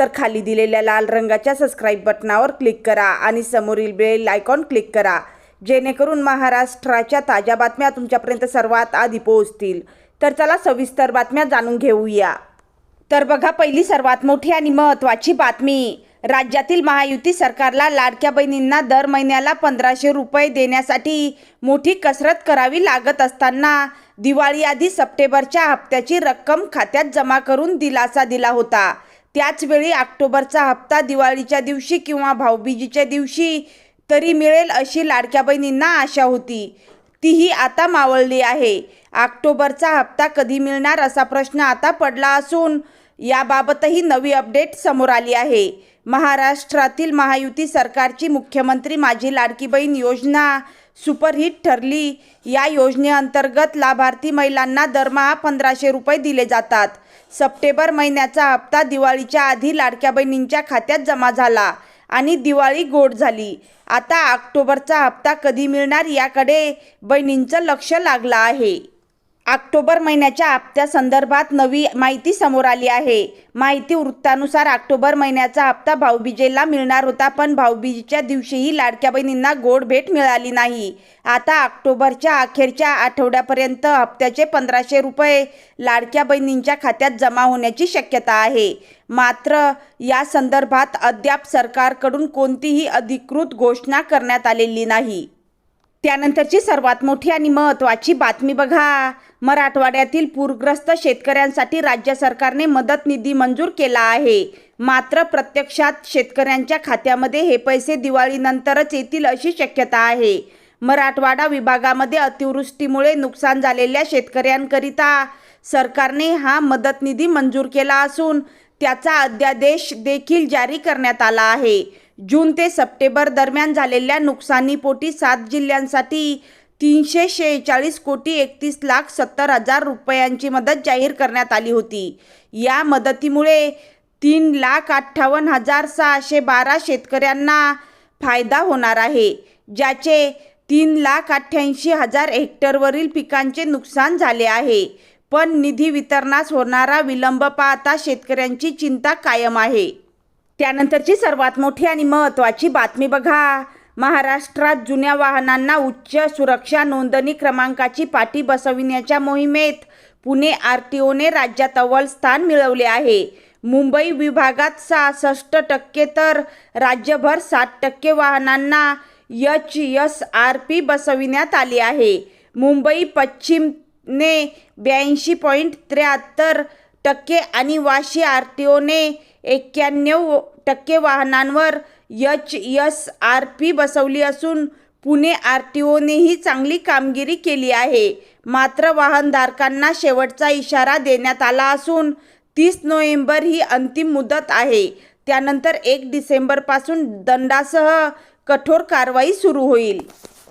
तर खाली दिलेल्या लाल रंगाच्या सबस्क्राईब बटनावर क्लिक करा आणि समोरील बेल आयकॉन क्लिक करा. जेणेकरून महाराष्ट्राच्या ताज्या बातम्या तुमच्यापर्यंत सर्वात आधी पोहोचतील. तर चला सविस्तर बातम्या जाणून घेऊया. तर बघा पहिली सर्वात मोठी आणि महत्त्वाची बातमी. राज्यातील महायुती सरकारला लाडक्या बहिणींना दर महिन्याला पंधराशे रुपये देण्यासाठी मोठी कसरत करावी लागत असताना दिवाळीआधी सप्टेंबरच्या हप्त्याची रक्कम खात्यात जमा करून दिलासा दिला होता. त्याचवेळी ऑक्टोबरचा हप्ता दिवाळीच्या दिवशी किंवा भाऊबीजीच्या दिवशी तरी मिळेल अशी लाडक्या बहिणींना आशा होती. तीही आता मावळली आहे. ऑक्टोबरचा हप्ता कधी मिळणार असा प्रश्न आता पडला असून याबाबतही नवी अपडेट समोर आली आहे. महाराष्ट्रातील महायुती सरकारची मुख्यमंत्री माझी लाडकी बहीण योजना सुपरहिट ठरली. या योजनेअंतर्गत लाभार्थी महिलांना दरमहा पंधराशे रुपये दिले जातात. सप्टेंबर महिन्याचा हप्ता दिवाळीच्या आधी लाडक्या बहिणींच्या खात्यात जमा झाला आणि दिवाळी गोड झाली. आता ऑक्टोबरचा हप्ता कधी मिळणार याकडे बहिणींचं लक्ष लागलं आहे. ऑक्टोबर महिन्याच्या हप्त्या संदर्भात नवी माहिती समोर आली आहे. माहिती वृत्तानुसार ऑक्टोबर महिन्याचा हप्ता भाऊबीजेला मिळणार होता पण भाऊबीजेच्या दिवशीही लाडक्या बहिणींना गोड भेट मिळाली नाही. आता ऑक्टोबरच्या अखेरच्या आठवड्यापर्यंत हप्त्याचे पंधराशे रुपये लाडक्या बहिणींच्या खात्यात जमा होण्याची शक्यता आहे. मात्र या संदर्भात अद्याप सरकारकडून कोणतीही अधिकृत घोषणा करण्यात आलेली नाही. त्यानंतरची सर्वात मोठी आणि महत्त्वाची बातमी बघा. मराठवाड्यातील पूरग्रस्त शेतकऱ्यांसाठी राज्य सरकारने मदत निधी मंजूर केला आहे. मात्र प्रत्यक्षात शेतकऱ्यांच्या खात्यामध्ये हे पैसे दिवाळीनंतरच येतील अशी शक्यता आहे. मराठवाडा विभागामध्ये अतिवृष्टीमुळे नुकसान झालेल्या शेतकऱ्यांकरिता सरकारने हा मदत निधी मंजूर केला असून त्याचा अध्यादेश देखील जारी करण्यात आला आहे. जून ते सप्टेंबर दरम्यान झालेल्या नुकसानीपोटी सात जिल्ह्यांसाठी तीनशे शेहेचाळीस कोटी एकतीस लाख सत्तर हजार रुपयांची मदत जाहीर करण्यात आली होती. या मदतीमुळे तीन लाख अठ्ठावन्न हजार सहाशे बारा शेतकऱ्यांना फायदा होणार आहे ज्याचे तीन लाख अठ्ठ्याऐंशी हजार हेक्टरवरील पिकांचे नुकसान झाले आहे. पण निधी वितरणास होणारा विलंब पाहता शेतकऱ्यांची चिंता कायम आहे. त्यानंतरची सर्वात मोठी आणि महत्त्वाची बातमी बघा. महाराष्ट्रात जुन्या वाहनांना उच्च सुरक्षा नोंदणी क्रमांकाची पाठी बसविण्याच्या मोहिमेत पुणे आर टी ओने राज्यात अव्वल स्थान मिळवले आहे. मुंबई विभागात सहासष्ट टक्के तर राज्यभर साठ टक्के वाहनांना एच एस आर पी बसविण्यात आली आहे. मुंबई पश्चिमने ब्याऐंशी पॉईंट त्र्याहत्तर टक्के आणि वाशी आर टी ओने एक्क्याण्णव टक्के वाहनांवर एच एस आर पी बसवली असून पुणे आर टी ओनेही चांगली कामगिरी केली आहे. मात्र वाहनधारकांना शेवटचा इशारा देण्यात आला असून तीस नोव्हेंबर ही अंतिम मुदत आहे. त्यानंतर एक डिसेंबरपासून दंडासह कठोर कारवाई सुरू होईल.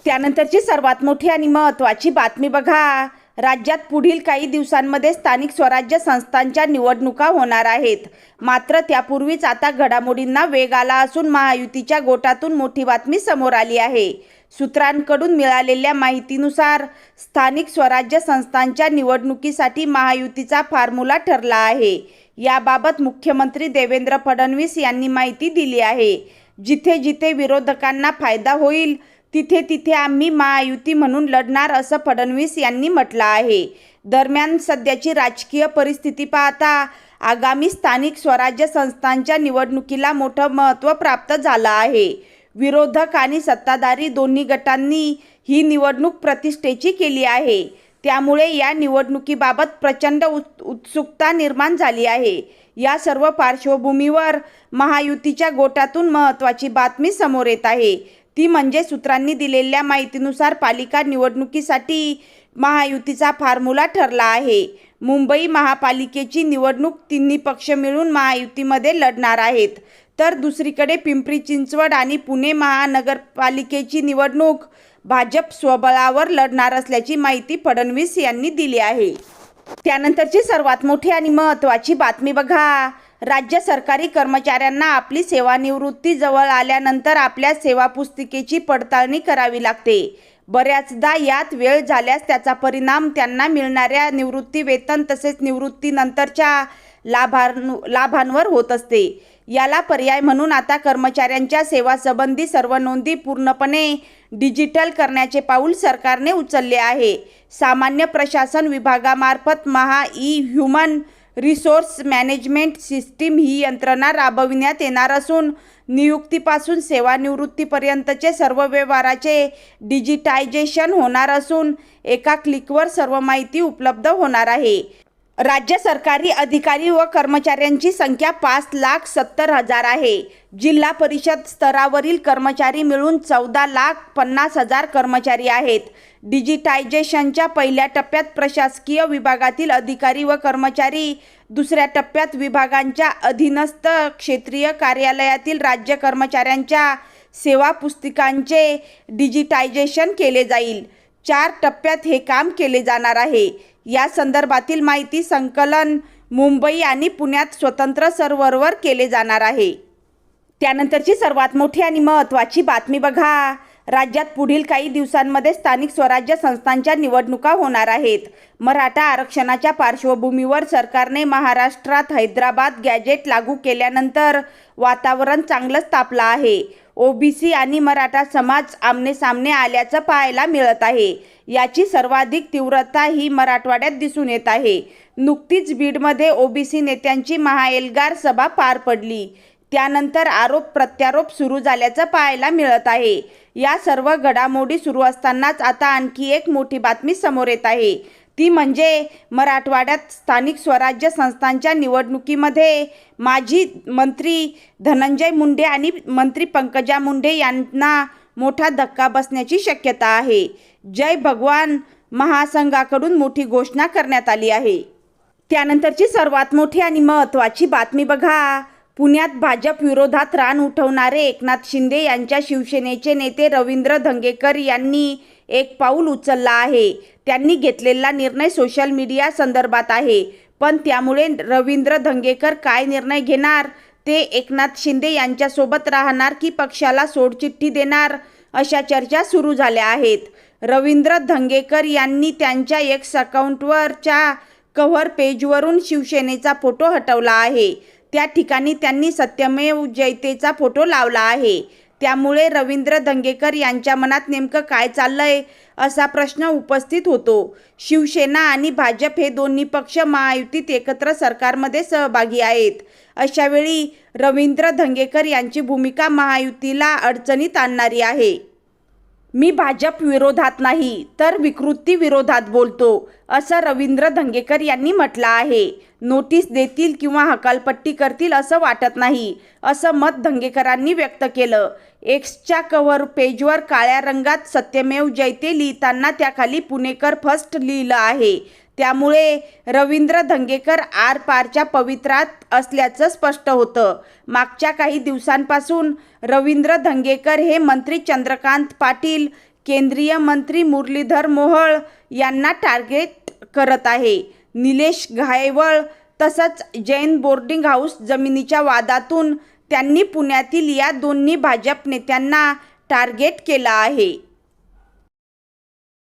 त्यानंतरची सर्वात मोठी आणि महत्त्वाची बातमी बघा. राज्यात पुढील काही दिवसांमध्ये स्थानिक स्वराज्य संस्थांच्या निवडणुका होणार आहेत. मात्र त्यापूर्वीच आता घडामोडींना वेग आला असून महायुतीच्या गोटातून मोठी बातमी समोर आली आहे. सूत्रांकडून मिळालेल्या माहितीनुसार स्थानिक स्वराज्य संस्थांच्या निवडणुकीसाठी महायुतीचा फॉर्म्युला ठरला आहे. याबाबत मुख्यमंत्री देवेंद्र फडणवीस यांनी माहिती दिली आहे. जिथे जिथे विरोधकांना फायदा होईल तिथे तिथे आम्ही महायुती म्हणून लढणार असं फडणवीस यांनी म्हटलं आहे. दरम्यान सध्याची राजकीय परिस्थिती पाहता आगामी स्थानिक स्वराज्य संस्थांच्या निवडणुकीला मोठं महत्त्व प्राप्त झालं आहे. विरोधक आणि सत्ताधारी दोन्ही गटांनी ही निवडणूक प्रतिष्ठेची केली आहे. त्यामुळे या निवडणुकीबाबत प्रचंड उत्सुकता निर्माण झाली आहे. या सर्व पार्श्वभूमीवर महायुतीच्या गोटातून महत्त्वाची बातमी समोर येत आहे. ती म्हणजे सूत्रांनी दिलेल्या माहितीनुसार पालिका निवडणुकीसाठी महायुतीचा फॉर्म्युला ठरला आहे. मुंबई महापालिकेची निवडणूक तिन्ही पक्ष मिळून महायुतीमध्ये लढणार आहेत. तर दुसरीकडे पिंपरी चिंचवड आणि पुणे महानगरपालिकेची निवडणूक भाजप स्वबळावर लढणार असल्याची माहिती फडणवीस यांनी दिली आहे. त्यानंतरची सर्वात मोठी आणि महत्त्वाची बातमी बघा. राज्य सरकारी कर्मचाऱ्यांना आपली सेवानिवृत्ती जवळ आल्यानंतर आपल्या सेवा पुस्तिकेची पडताळणी करावी लागते. बऱ्याचदा यात वेळ झाल्यास त्याचा परिणाम त्यांना मिळणाऱ्या निवृत्ती वेतन तसेच निवृत्तीनंतरच्या लाभां लाभांवर होत असते. याला पर्याय म्हणून आता कर्मचाऱ्यांच्या सेवासंबंधी सर्व नोंदी पूर्णपणे डिजिटल करण्याचे पाऊल सरकारने उचलले आहे. सामान्य प्रशासन विभागामार्फत Maha E human resource management system ही यंत्रणा राबविण्यात येणार असून नियुक्तीपासून सेवानिवृत्तीपर्यंतचे सर्व व्यवहाराचे डिजिटायझेशन होणार असून एका क्लिकवर सर्व माहिती उपलब्ध होणार आहे. राज्य सरकारी अधिकारी व कर्मचाऱ्यांची संख्या पाच लाख सत्तर हजार आहे. जिल्हा परिषद स्तरावरील कर्मचारी मिळून चौदा लाख पन्नास हजार कर्मचारी आहेत. डिजिटायझेशनच्या पहिल्या टप्प्यात प्रशासकीय विभागातील अधिकारी व कर्मचारी दुसऱ्या टप्प्यात विभागांच्या अधीनस्थ क्षेत्रीय कार्यालयातील राज्य कर्मचाऱ्यांच्या सेवा पुस्तिकांचे डिजिटायझेशन केले जाईल. चार टप्प्यात हे काम केले जाणार आहे. या संदर्भातील माहिती संकलन मुंबई आणि पुण्यात स्वतंत्र सर्व्हरवर केले जाणार आहे. त्यानंतरची सर्वात मोठी आणि महत्त्वाची बातमी बघा. राज्यात पुढील काही दिवसांमध्ये स्थानिक स्वराज्य संस्थांच्या निवडणुका होणार आहेत. मराठा आरक्षणाच्या पार्श्वभूमीवर सरकारने महाराष्ट्रात हैदराबाद गॅजेट लागू केल्यानंतर वातावरण चांगलंच तापलं आहे. ओबीसी आणि मराठा समाज आमने सामने आल्याचं पाहायला मिळत आहे. याची सर्वाधिक तीव्रता ही मराठवाड्यात दिसून येत आहे. नुकतीच बीडमध्ये ओबीसी नेत्यांची महाएल्गार सभा पार पडली. त्यानंतर आरोप प्रत्यारोप सुरू झाल्याचं पाहायला मिळत आहे. या सर्व घडामोडी सुरू असतानाच आता आणखी एक मोठी बातमी समोर येत आहे. ती म्हणजे मराठवाड्यात स्थानिक स्वराज्य संस्थांच्या निवडणुकीमध्ये माजी मंत्री धनंजय मुंडे आणि मंत्री पंकजा मुंडे यांना मोठा धक्का बसण्याची शक्यता आहे. जय भगवान महासंघाकडून मोठी घोषणा करण्यात आली आहे. त्यानंतरची सर्वात मोठी आणि महत्त्वाची बातमी बघा. पुण्यात भाजप विरोधात रान उठवणारे एकनाथ शिंदे यांच्या शिवसेनेचे नेते रवींद्र धंगेकर यांनी एक पाऊल उचलला आहे. त्यांनी घेतलेला निर्णय सोशल मीडिया संदर्भात आहे. पण त्यामुळे रवींद्र धंगेकर काय निर्णय घेणार? ते एकनाथ शिंदे यांच्यासोबत राहणार की पक्षाला सोडचिठ्ठी देणार अशा चर्चा सुरू झाल्या आहेत. रवींद्र धंगेकर यांनी त्यांच्या एक्स अकाउंटवरच्या कव्हर पेजवरून शिवसेनेचा फोटो हटवला आहे. त्या ठिकाणी त्यांनी सत्यमेव जयतेचा फोटो लावला आहे. त्यामुळे रवींद्र धंगेकर यांच्या मनात नेमकं काय चाललंय असा प्रश्न उपस्थित होतो. शिवसेना आणि भाजप हे दोन्ही पक्ष महायुतीत एकत्र सरकारमध्ये सहभागी आहेत. अशावेळी रवींद्र धंगेकर यांची भूमिका महायुतीला अडचणीत आणणारी आहे. मी भाजप विरोधात नाही तर विकृती विरोधात बोलतो असं रवींद्र धंगेकर यांनी म्हटलं आहे. नोटीस देतील किंवा हकालपट्टी करतील असं वाटत नाही असं मत धंगेकरांनी व्यक्त केलं. एक्सच्या कव्हर पेजवर काळ्या रंगात सत्यमेव जयते लिहिताना त्याखाली पुणेकर फर्स्ट लिहिलं आहे. त्यामुळे रवींद्र धंगेकर आरपारच्या पवित्रात असल्याचं स्पष्ट होतं. मागच्या काही दिवसांपासून रवींद्र धंगेकर हे मंत्री चंद्रकांत पाटील केंद्रीय मंत्री मुरलीधर मोहोळ यांना टार्गेट करत आहे. निलेश घायवळ तसंच जैन बोर्डिंग हाऊस जमिनीच्या वादातून त्यांनी पुण्यातील या दोन्ही भाजप नेत्यांना टार्गेट केलं आहे.